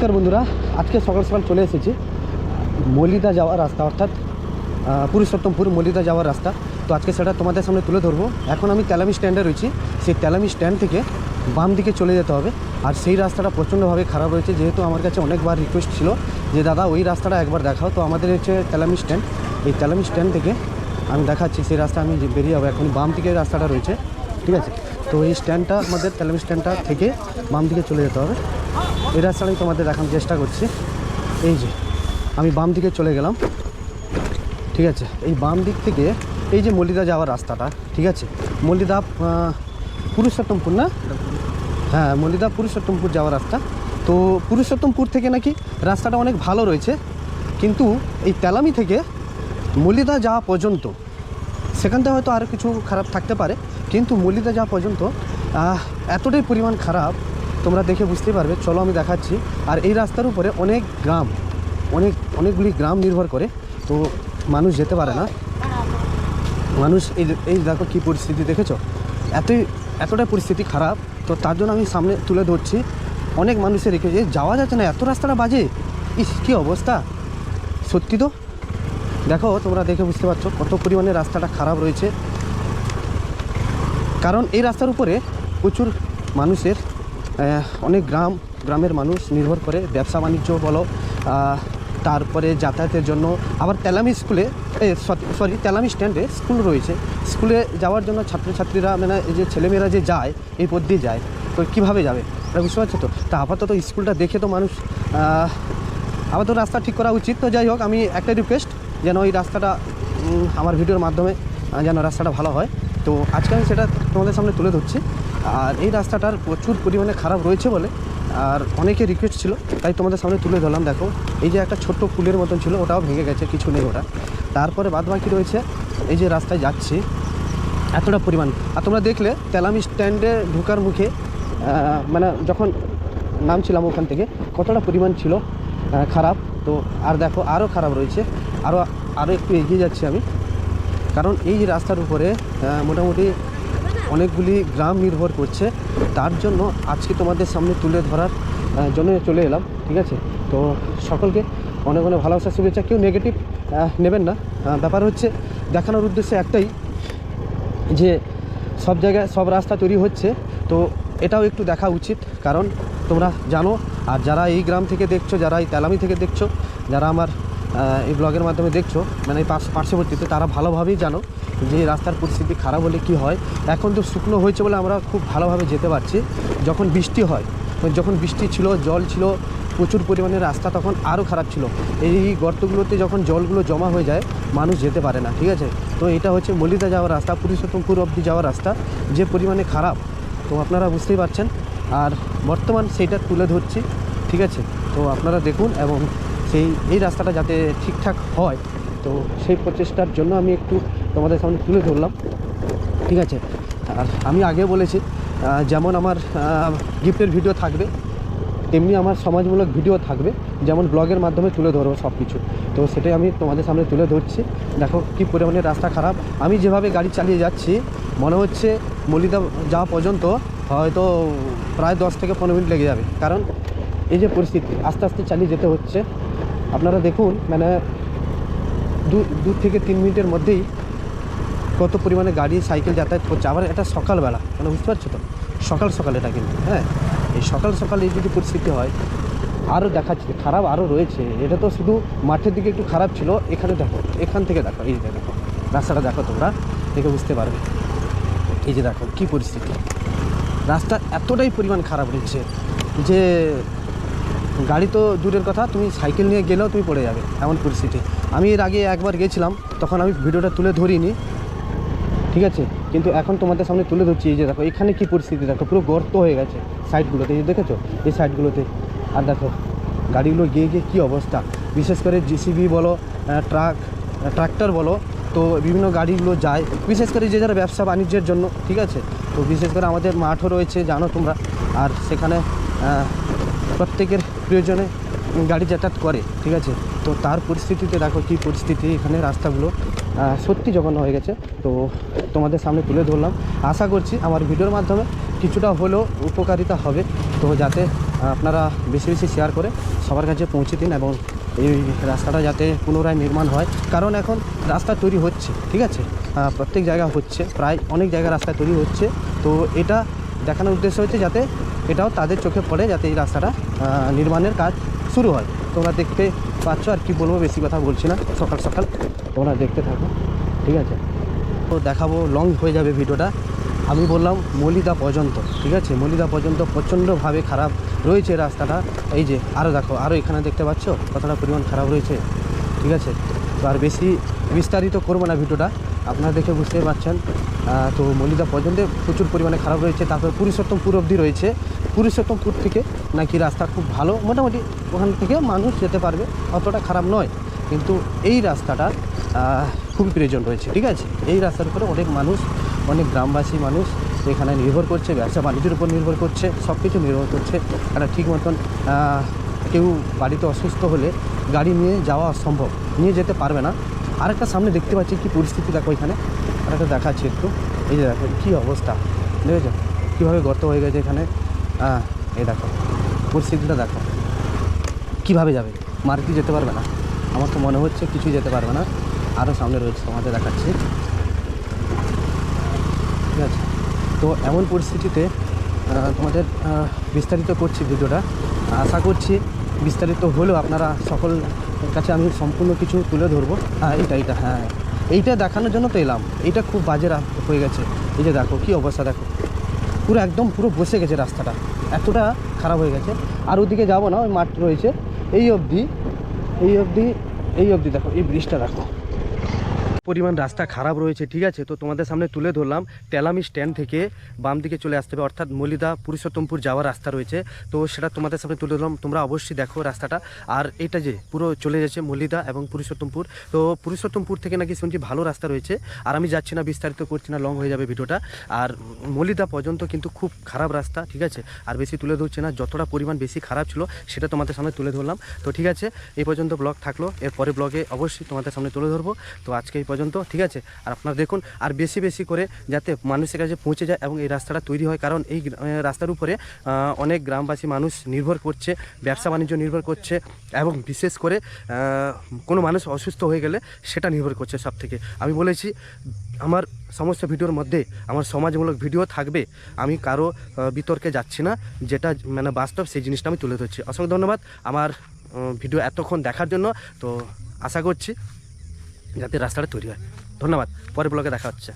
নমস্কার বন্ধুরা, আজকে সকাল সকাল চলে এসেছি। মলিদা যাওয়ার রাস্তা, অর্থাৎ পুরুষোত্তমপুর মলিদা যাওয়ার রাস্তা। তো আজকে সেটা তোমাদের সামনে তুলে ধরবো। এখন আমি তেলামি স্ট্যান্ডে রয়েছি। সেই তেলামি স্ট্যান্ড থেকে বাম দিকে চলে যেতে হবে। আর সেই রাস্তাটা প্রচণ্ডভাবে খারাপ রয়েছে, যেহেতু আমার কাছে অনেকবার রিকোয়েস্ট ছিল যে, দাদা, ওই রাস্তাটা একবার দেখাও। তো আমাদের হচ্ছে তেলামি স্ট্যান্ড। এই তেলামি স্ট্যান্ড থেকে আমি দেখাচ্ছি, সেই রাস্তা আমি বেরিয়ে যাব। এখন বাম দিকে রাস্তাটা রয়েছে, ঠিক আছে? তো এই স্ট্যান্ডটা, আমাদের তেলামি স্ট্যান্ডটা থেকে বাম দিকে চলে যেতে হবে। এই রাস্তাটাই তোমাদের দেখানোর চেষ্টা করছি। এই যে, আমি বাম দিকে চলে গেলাম। ঠিক আছে, এই বাম দিক থেকে এই যে মল্লিদা যাওয়ার রাস্তাটা, ঠিক আছে? মল্লিদা পুরুষোত্তমপুর না? হ্যাঁ মল্লিদা পুরুষোত্তমপুর যাওয়ার রাস্তা। তো পুরুষোত্তমপুর থেকে নাকি রাস্তাটা অনেক ভালো রয়েছে, কিন্তু এই তেলামি থেকে মল্লিদা যাওয়া পর্যন্ত সেখানটা হয়তো আরও কিছু খারাপ থাকতে পারে, কিন্তু মল্লিদা যাওয়া পর্যন্ত এতটাই পরিমাণ খারাপ তোমরা দেখে বুঝতেই পারবে, চলো আমি দেখাচ্ছি। আর এই রাস্তার উপরে অনেক গ্রাম, অনেক, অনেকগুলি গ্রাম নির্ভর করে, তো মানুষ যেতে পারে না। মানুষ, এই এই দেখো কী পরিস্থিতি দেখেছ? এতই, এতটাই পরিস্থিতি খারাপ, তো তার জন্য আমি সামনে তুলে ধরছি। অনেক মানুষের রেখেছে যাওয়া যাচ্ছে না, এত রাস্তাটা বাজে। ইস, কী অবস্থা? সত্যি তো? দেখো, তোমরা দেখে বুঝতে পারছ কত পরিমাণে রাস্তাটা খারাপ রয়েছে। কারণ এই রাস্তার উপরে প্রচুর মানুষের অনেক গ্রাম, গ্রামের মানুষ নির্ভর করে ব্যবসা বাণিজ্য বলো তারপরে যাতায়াতের জন্য। আবার তেলামি স্কুলে সরি তেলামি স্ট্যান্ডে স্কুল রয়েছে। স্কুলে যাওয়ার জন্য ছাত্রছাত্রীরা মানে এই যে ছেলেমেয়েরা যে যায়, এই পথ দিয়ে যায়, তো কীভাবে যাবে? এটা বুঝতে পারছ তো? তা আপাতত স্কুলটা দেখে তো মানুষ আপাতত রাস্তা ঠিক করা উচিত। তো যাই হোক, আমি একটা রিকোয়েস্ট যেন ওই রাস্তাটা আমার ভিডিওর মাধ্যমে যেন রাস্তাটা ভালো হয়। তো আজকে আমি সেটা তোমাদের সামনে তুলে ধরছি। আর এই রাস্তাটার প্রচুর পরিমাণে খারাপ রয়েছে বলে আর অনেকে রিকোয়েস্ট ছিল, তাই তোমাদের সামনে তুলে ধরলাম। দেখো, এই যে একটা ছোট্ট পুলের মতন ছিল, ওটাও ভেঙে গেছে, কিছু নেই ওটা। তারপরে বাদ বাকি রয়েছে, এই যে রাস্তায় যাচ্ছি, এতটা পরিমাণ। আর তোমরা দেখলে, তেলামি স্ট্যান্ডে ঢোকার মুখে মানে যখন নামছিলাম ওখান থেকে, কতটা পরিমাণ ছিল খারাপ। তো আর দেখো আরও খারাপ রয়েছে আরও আরও একটু এগিয়ে যাচ্ছি আমি। কারণ এই যে রাস্তার উপরে মোটামুটি অনেকগুলি গ্রাম নির্ভর করছে। তার জন্য আজকে তোমাদের সামনে তুলে ধরার জন্য চলে এলাম, ঠিক আছে? তো সকলকে অনেক অনেক ভালোবাসা, শুভেচ্ছা। কেউ নেগেটিভ নেবেন না। ব্যাপার হচ্ছে দেখানোর উদ্দেশ্য একটাই যে সব জায়গায় সব রাস্তা তৈরি হচ্ছে, তো এটাও একটু দেখা উচিত। কারণ তোমরা জানো, আর যারা এই গ্রাম থেকে দেখছ, যারা এই তেলামি থেকে দেখছ, যারা আমার এই ব্লগের মাধ্যমে দেখছ মানে পার্শ- পার্শ্ববর্তীতে তারা ভালোভাবেই জানো যে রাস্তার পরিস্থিতি খারাপ হলে কি হয়। এখন তো শুকনো হয়েছে বলে আমরা খুব ভালোভাবে যেতে পারছি। যখন বৃষ্টি হয় যখন বৃষ্টি ছিল, জল ছিল, প্রচুর পরিমাণে রাস্তা তখন আরও খারাপ ছিল। এই গর্তগুলোতে যখন জলগুলো জমা হয়ে যায়, মানুষ যেতে পারে না, ঠিক আছে? তো এটা হচ্ছে মলিদা যাওয়ার রাস্তা, পুরুষোত্তমপুর অবধি যাওয়ার রাস্তা। যে পরিমাণে খারাপ, তো আপনারা বুঝতেই পারছেন। আর বর্তমান সেইটা তুলে ধরছি, ঠিক আছে? তো আপনারা দেখুন এবং সেই, এই রাস্তাটা যাতে ঠিকঠাক হয়, তো সেই প্রচেষ্টার জন্য আমি একটু তোমাদের সামনে তুলে ধরলাম। ঠিক আছে? আর আমি আগে বলেছি যেমন আমার গিফটের ভিডিও থাকবে, তেমনি আমার সমাজমূলক ভিডিও থাকবে, যেমন ব্লগের মাধ্যমে তুলে ধরবো সব কিছু তো সেটাই আমি তোমাদের সামনে তুলে ধরছি। দেখো কী পরিমাণে রাস্তা খারাপ। আমি যেভাবে গাড়ি চালিয়ে যাচ্ছি, মনে হচ্ছে মলিদা যাওয়া পর্যন্ত হয়তো প্রায় দশ থেকে পনেরো মিনিট লেগে যাবে। কারণ এই যে পরিস্থিতি, আস্তে আস্তে চালিয়ে যেতে হচ্ছে। আপনারা দেখুন মানে দু দু থেকে তিন মিনিটের মধ্যেই কত পরিমাণে গাড়ি, সাইকেল যাতায়াত করছে। আবার এটা সকালবেলা মানে বুঝতে পারছ তো? সকাল সকাল এটা কিন্তু হ্যাঁ? এই সকাল সকাল যদি পরিস্থিতি হয় আরও দেখাচ্ছে খারাপ আরও রয়েছে। এটা তো শুধু মাঠের দিকে একটু খারাপ ছিল, এখানে দেখো, এখান থেকে দেখো, এই যে দেখো, রাস্তাটা দেখো তোমরা, দেখে বুঝতে পারবে। এই যে দেখো, কী পরিস্থিতি। রাস্তা এতটাই পরিমাণ খারাপ রয়েছে যে গাড়ি তো দূরের কথা, তুমি সাইকেল নিয়ে গেলেও তুমি পড়ে যাবে, এমন পরিস্থিতি। আমি এর আগে একবার গেছিলাম, তখন আমি ভিডিওটা তুলে ধরিনি, ঠিক আছে? কিন্তু এখন তোমাদের সামনে তুলে ধরছি, এই যে দেখো, এখানে কি পরিস্থিতি? দেখো, পুরো গর্ত হয়ে গেছে সাইডগুলোতে, এই যে দেখেছ? এই সাইডগুলোতে। আর দেখো, গাড়িগুলো গিয়ে গিয়ে কী অবস্থা? বিশেষ করে জিসিবি বলো ট্রাক ট্রাক্টর বলো, তো বিভিন্ন গাড়িগুলো যায়, বিশেষ করে যে যারা ব্যবসা বাণিজ্যের জন্য, ঠিক আছে? তো বিশেষ করে আমাদের মাঠও রয়েছে, জানো তোমরা। আর সেখানে প্রত্যেকের প্রয়োজনে গাড়ি যাতায়াত করে, ঠিক আছে? তো তার পরিস্থিতিতে দেখো কী পরিস্থিতি, এখানে রাস্তাগুলো সত্যি জঘন্য হয়ে গেছে। তো তোমাদের সামনে তুলে ধরলাম। আশা করছি আমার ভিডিওর মাধ্যমে কিছুটা হলেও উপকারিতা হবে। তো যাতে আপনারা বেশি বেশি শেয়ার করে সবার কাছে পৌঁছে দিন এবং এই রাস্তাটা যাতে পুনরায় নির্মাণ হয়। কারণ এখন রাস্তা তৈরি হচ্ছে, ঠিক আছে? প্রত্যেক জায়গা হচ্ছে, প্রায় অনেক জায়গায় রাস্তা তৈরি হচ্ছে। তো এটা দেখানোর উদ্দেশ্য হচ্ছে যাতে এটাও তাদের চোখে পড়ে যাতে এই রাস্তাটা নির্মাণের কাজ শুরু হয়। তোমরা দেখতে পাচ্ছ আর কি বলব, বেশি কথা বলছি না। সকাল সকাল তোমরা দেখতে থাকো, ঠিক আছে? তো দেখাবো লং হয়ে যাবে ভিডিওটা। আমি বললাম, মলিদা পর্যন্ত, ঠিক আছে? মলিদা পর্যন্ত প্রচণ্ডভাবে খারাপ রয়েছে রাস্তাটা। এই যে আরও দেখো আরও এখানে দেখতে পাচ্ছ? কতটা পরিমাণ খারাপ রয়েছে, ঠিক আছে? তো আর বেশি বিস্তারিত করব না ভিডিওটা। আপনারা দেখে বুঝতেই পারছেন। তো মলিদা পর্যন্ত প্রচুর পরিমাণে খারাপ রয়েছে। তারপরে পুরুষোত্তমপুর অবধি রয়েছে। পুরুষোত্তমপুর থেকে নাকি রাস্তা খুব ভালো। মোটামুটি ওখান থেকে মানুষ যেতে পারবে। অতটা খারাপ নয়। কিন্তু এই রাস্তাটা খুবই প্রয়োজন রয়েছে। ঠিক আছে? এই রাস্তার উপরে অনেক মানুষ, অনেক গ্রামবাসী মানুষ এখানে নির্ভর করছে। ব্যবসা বাণিজ্যের উপর নির্ভর করছে। সব কিছু নির্ভর করছে। তারা ঠিক মতন কেউ বাড়িতে অসুস্থ হলে গাড়ি নিয়ে যাওয়া অসম্ভব। নিয়ে যেতে পারবে না। আরেকটা সামনে দেখতে পাচ্ছি কি পরিস্থিতি দেখো এখানে। আরেকটা দেখাচ্ছি একটু। এই যে দেখো, কী অবস্থা। দেখেছ? কীভাবে গর্ত হয়ে গেছে এখানে? হ্যাঁ এই দেখো। পরিস্থিতিটা দেখো। কীভাবে যাবে? মার্কেট যেতে পারবে না। আমার তো মনে হচ্ছে কিছুই যেতে পারবে না। আরও সামনে রয়েছে তোমাদের দেখাচ্ছি। ঠিক আছে? তো এমন পরিস্থিতিতে তোমাদের বিস্তারিত করছি ভিডিওটা। আশা করছি বিস্তারিত হলেও আপনারা সকল কাছে আমি সম্পূর্ণ কিছু তুলে ধরবো। হ্যাঁ এটা এটা হ্যাঁ। এইটা দেখানোর জন্য তো এলাম। এইটা খুব বাজেরা হয়ে গেছে। এই যে দেখো, কী অবস্থা দেখো। পুরো একদম, পুরো বসে গেছে রাস্তাটা। এতটা খারাপ হয়ে গেছে। আর ওদিকে যাব না, ওই মাঠ রয়েছে। এই অবধি এই অবধি এই অবধি দেখো, এই ব্রিজটা দেখো। পরিমাণ রাস্তা খারাপ রয়েছে, ঠিক আছে? তো তোমাদের সামনে তুলে ধরলাম। তেলামি স্ট্যান্ড থেকে বাম দিকে চলে আসতে হবে, অর্থাৎ মলিদা পুরুষোত্তমপুর যাওয়ার রাস্তা রয়েছে। তো সেটা তোমাদের সামনে তুলে ধরলাম, তোমরা অবশ্যই দেখো রাস্তাটা। আর এটা যে পুরো চলে যাচ্ছে মলিদা এবং পুরুষোত্তমপুর। তো পুরুষোত্তমপুর থেকে নাকি শুনছি ভালো রাস্তা রয়েছে, আর আমি যাচ্ছি না, বিস্তারিত করছি না লং হয়ে যাবে ভিডিওটা। আর মলিদা পর্যন্ত কিন্তু খুব খারাপ রাস্তা, ঠিক আছে? আর বেশি তুলে ধরছে না, যতটা পরিমাণ বেশি খারাপ ছিল সেটা তোমাদের সামনে তুলে ধরলাম। তো ঠিক আছে, এই পর্যন্ত ব্লগ থাকল এরপরে ব্লগে অবশ্যই তোমাদের সামনে তুলে ধরবো। তো আজকে এই ঠিক আছে? আর আপনারা দেখুন, আর বেশি বেশি করে যাতে মানুষের কাছে পৌঁছে যায় এবং এই রাস্তাটা তৈরি হয়। কারণ এই রাস্তার উপরে অনেক গ্রামবাসী মানুষ নির্ভর করছে, ব্যবসা বাণিজ্য নির্ভর করছে এবং বিশেষ করে কোনো মানুষ অসুস্থ হয়ে গেলে সেটা নির্ভর করছে সব থেকে আমি বলেছি, আমার সমস্ত ভিডিওর মধ্যে আমার সমাজমূলক ভিডিও থাকবে, আমি কারও বিতর্কে যাচ্ছি না। যেটা মানে বাস্তব সেই জিনিসটা আমি তুলে ধরছি। অসংখ্য ধন্যবাদ আমার ভিডিও এতক্ষণ দেখার জন্য। তো আশা করছি যাতে রাস্তাটা তৈরি হয়। ধন্যবাদ পরের ব্লগে দেখা হচ্ছে।